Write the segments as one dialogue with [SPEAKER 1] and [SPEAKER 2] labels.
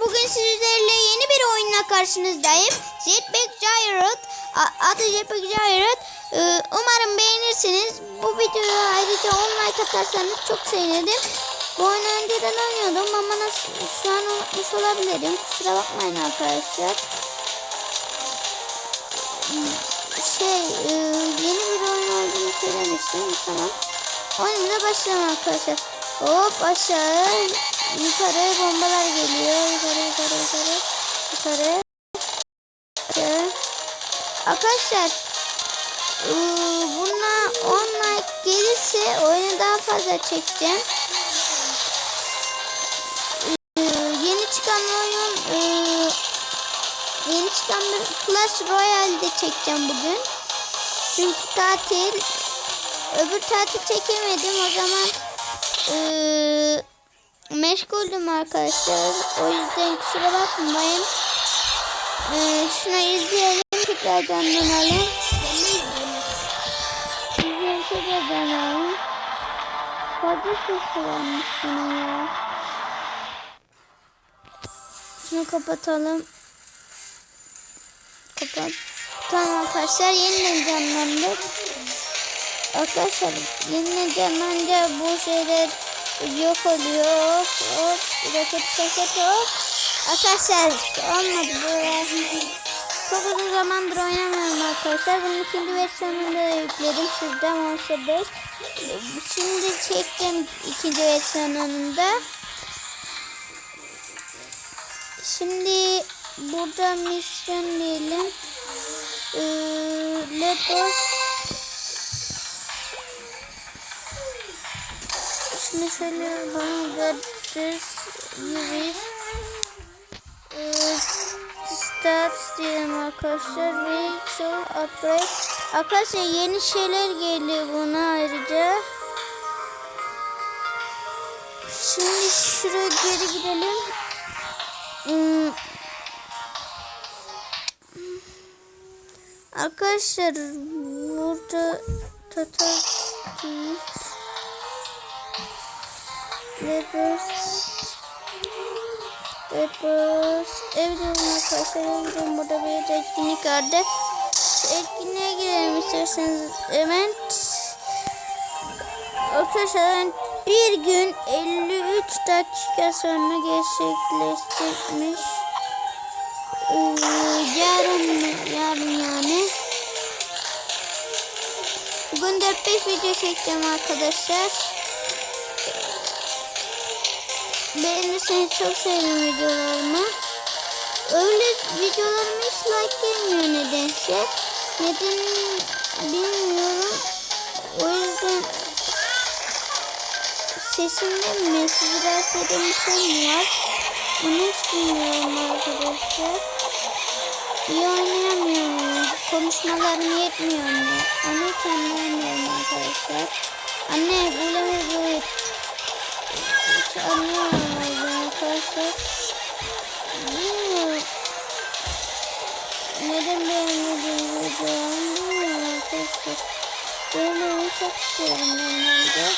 [SPEAKER 1] Bugün sizlerle yeni bir oyunla karşınızdayım. Jetpack a- adı Jetpack Giant. Ee, umarım beğenirsiniz. Bu videoya ayrıca 10 like atarsanız çok sevinirim. Bu oyunu önceden oynuyordum ama nasıl, şu an unutmuş olabilirim. Kusura bakmayın arkadaşlar. Şey e, yeni bir oyun olduğunu söylemiştim. Tamam. Oyunumuza başlayalım arkadaşlar. Hop aşağı yukarı bombalar geliyor. Yukarı yukarı yukarı. Yukarı. Yukarı. Arkadaşlar e, buna 10 like gelirse oyunu daha fazla çekeceğim. E, yeni çıkan oyun e, yeni çıkan bir Clash Royale'de çekeceğim bugün. Çünkü tatil öbür tatil çekemedim o zaman eee meşguldüm arkadaşlar. O yüzden kusura bakmayın. Eee şuna izleyelim tekrardan dönelim. İzleyelim tekrardan dönelim. Fazla ses varmış ya. Şunu kapatalım. Kapat. Tamam arkadaşlar yeniden canlandık. Arkadaşlar yeniden canlanınca bu şeyler yok oluyor. Hop roket roket hop. Arkadaşlar olmadı bu. Çok uzun zamandır oynamıyorum arkadaşlar. Bunun ikinci versiyonunu da yükledim. Sizde Monster 5. Şimdi çektim ikinci versiyonunu da. Şimdi burada misyon diyelim. Ee, Lepos Şöyle bana vereceğiz. Yürüyüş. Ee, Start diyelim arkadaşlar. Ve show upgrade. Arkadaşlar yeni şeyler geliyor buna ayrıca. Şimdi şuraya geri gidelim. Hmm. Arkadaşlar burada total Lepers Lepers Evde arkadaşlar evde burada bir etkinlik vardı. Etkinliğe girelim isterseniz hemen. Arkadaşlar bir gün 53 dakika sonra gerçekleştirmiş. Ee, yarın yarın yani. Bugün 4-5 video çekeceğim arkadaşlar. Beğenirseniz çok sevinirim videolarımı. Öyle videolarıma hiç like gelmiyor nedense. Neden bilmiyorum. O yüzden sesimde sizi rahatsız eden bir şey var? Bunu hiç bilmiyorum arkadaşlar. İyi oynayamıyorum. Konuşmalarım yetmiyor mu? Onu anlayamıyorum arkadaşlar. Anne böyle mi böyle? Hiç anlayamıyorum. Neden beğenmediğimi bilmiyorum arkadaşlar. Beğenmeyi çok istiyorum normalde.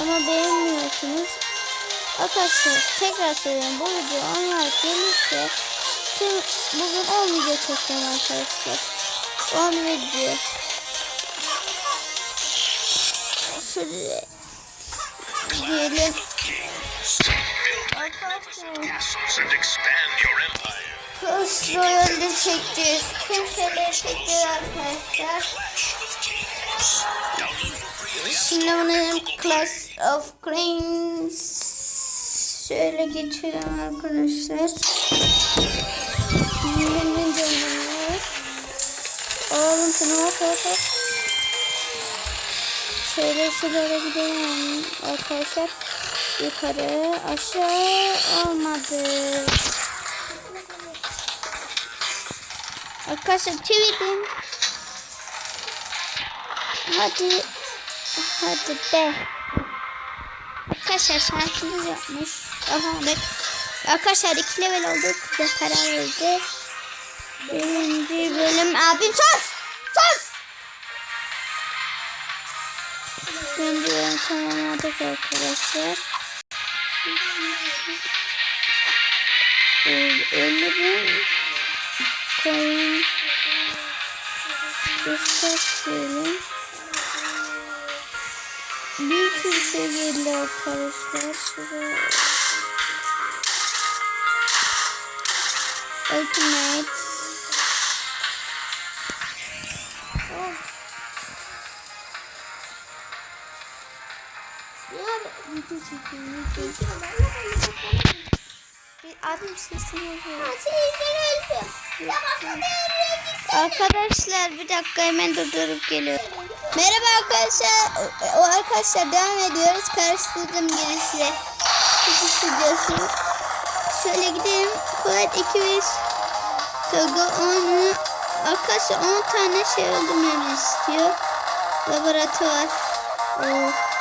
[SPEAKER 1] Ama beğenmiyorsunuz. Arkadaşlar tekrar söylüyorum bu video onlar gelirse tüm bugün 10 video çekeceğim arkadaşlar. 10 video. Şöyle diyelim. Clash Royale'de çekeceğiz. Tüm şeyleri çekeceğiz arkadaşlar. Şimdi bunu Clash of Clans şöyle geçiyorum arkadaşlar. Yeniden canlanıyor. Alalım Şöyle şuraya gidelim arkadaşlar. Yukarı aşağı olmadı. Arkadaşlar çevirdim. Hadi. Hadi be. Arkadaşlar şarkımız yapmış. Aha Arkadaşlar iki level olduk. Size karar verdi. Birinci bölüm. Abim! Sus! Birinci bölüm tamamladık arkadaşlar. Ölürüm. Koyun. Islat diyelim. Bir sürü şey geliyor arkadaşlar. Şuraya. Ultimate. Video çekiyorum. Bir adım sesini yapıyorum. Arkadaşlar bir dakika hemen durdurup geliyorum. Merhaba arkadaşlar. O arkadaşlar devam ediyoruz. Karıştırdım girişle. Çıkış videosu. Şöyle gidelim. Kuvvet 200. Togo 10. Arkadaşlar 10 tane şey öldürmemi istiyor. Laboratuvar. O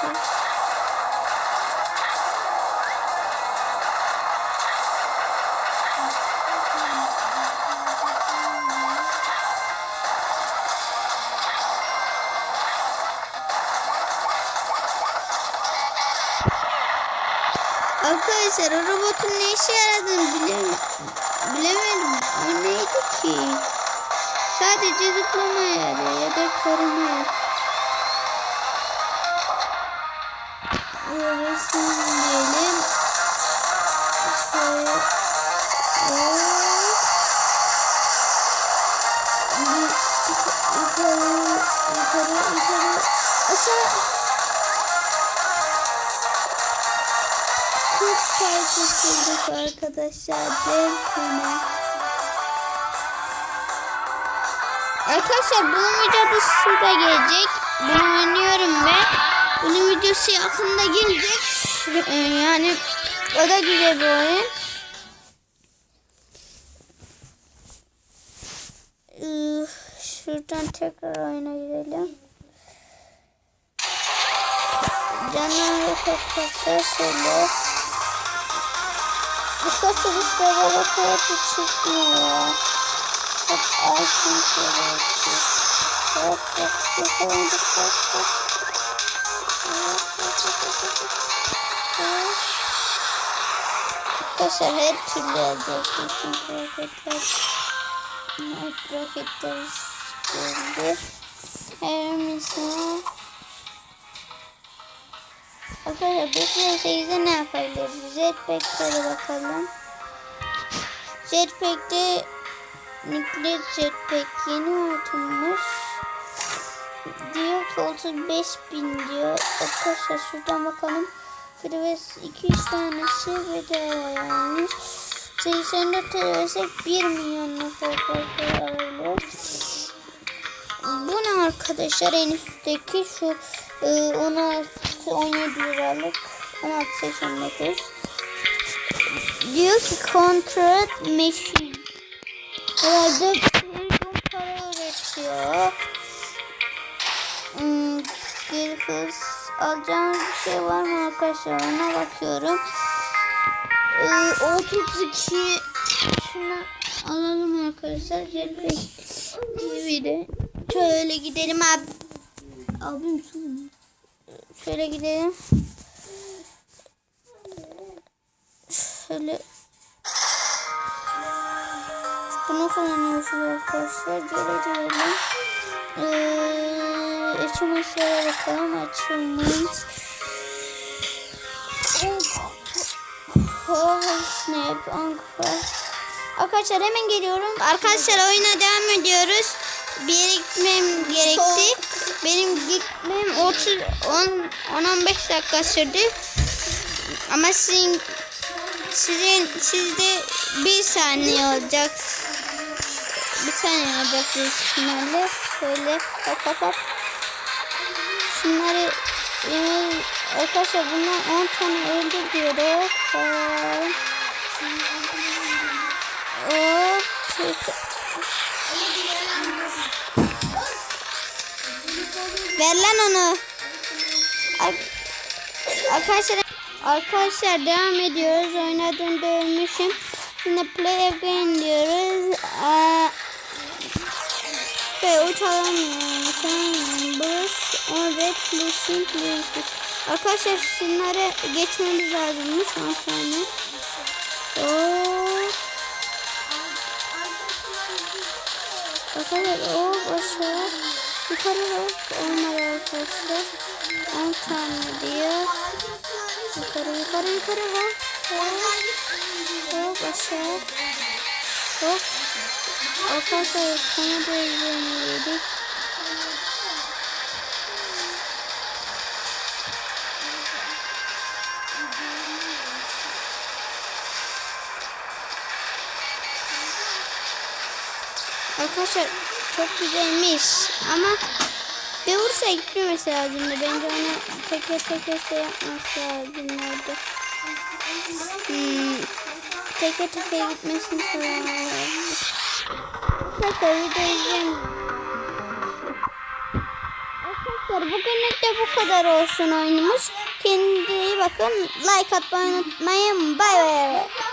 [SPEAKER 1] kanka. Arkadaşlar o robotun ne işe yaradığını bilemiyorum. Bilemedim. O neydi ki? Sadece zıplamaya yarıyor ya da korumaya. Resim diyelim. Bir- Yukarı, yukarı, yukarı. Aşağı. Çok kaybettirdik arkadaşlar. Delfine. Arkadaşlar bunun videosu da gelecek. Bunu oynuyorum ben. Bunun videosu yakında gelecek. Ee, Yani o da güzel bir oyun. Ee, Şuradan tekrar oyuna girelim. Canlar yok arkadaşlar şöyle. Bu satılışlara bakarak çıkmıyor. Hep altın şöyle. Hop hop yakaladık hop hop. Arkadaşlar her türlü ettik. Çünkü roketler Night roketler geldi. Hermes'e Arkadaşlar 5 ve 8'de ne yapabiliriz? Jetpack'lere bakalım. Jetpack'te nükleer jetpack yeni atılmış. Diyor ki 35 bin diyor. Arkadaşlar şuradan bakalım. Freebase 200 tanesi bedava yani. 84 versek 1 milyonluk alabilir. Bu ne arkadaşlar en üstteki şu e, 16 17 liralık 16.89 diyor ki contract machine herhalde para üretiyor hmm, bir kız alacağımız bir şey var mı arkadaşlar? Ona bakıyorum. Ee, 32 şunu alalım arkadaşlar. TV'de şöyle gidelim abi. Abim şöyle gidelim. Şöyle. Bunu kullanıyoruz arkadaşlar. Geri dönelim ee, açılmışlara bakalım açılmış Snap. Arkadaşlar hemen geliyorum. Arkadaşlar oyuna devam ediyoruz. Bir yere gitmem gerekti. Benim gitmem 30 10 10-15 dakika sürdü. Ama sizin sizin sizde bir saniye olacak. Bir saniye olacak büyük ihtimalle. Şöyle hop hop hop. Şunları yemeği arkadaşlar bundan 10 tane öldü diyoruz. Hop. Hop. Çık. Ver lan onu. Ar- Arkadaşlar Arkadaşlar devam ediyoruz. Oynadım dövmüşüm. Şimdi play again diyoruz. Aa, ve. Uçalamıyorum. Bruce evet listen please. Arkadaşlar şunları geçmemiz lazımmış 10 tane. Oo. Arkadaşlar o aşağı yukarı bak. Olmadı arkadaşlar. 10 tane diyor. Yukarı yukarı yukarı. Hop, hop aşağı. Hop. Arkadaşlar Kanada izleyemedik. Arkadaşlar çok güzelmiş ama bir vursa gitmemesi lazımdı. Bence onu teker teker şey yapması lazımdı. Hmm, teker teker gitmesini sağlamam lazım. Arkadaşlar video izleyin. Arkadaşlar bugünlük de bu kadar olsun oyunumuz. Kendinize bakın. Like atmayı unutmayın. Bay bay.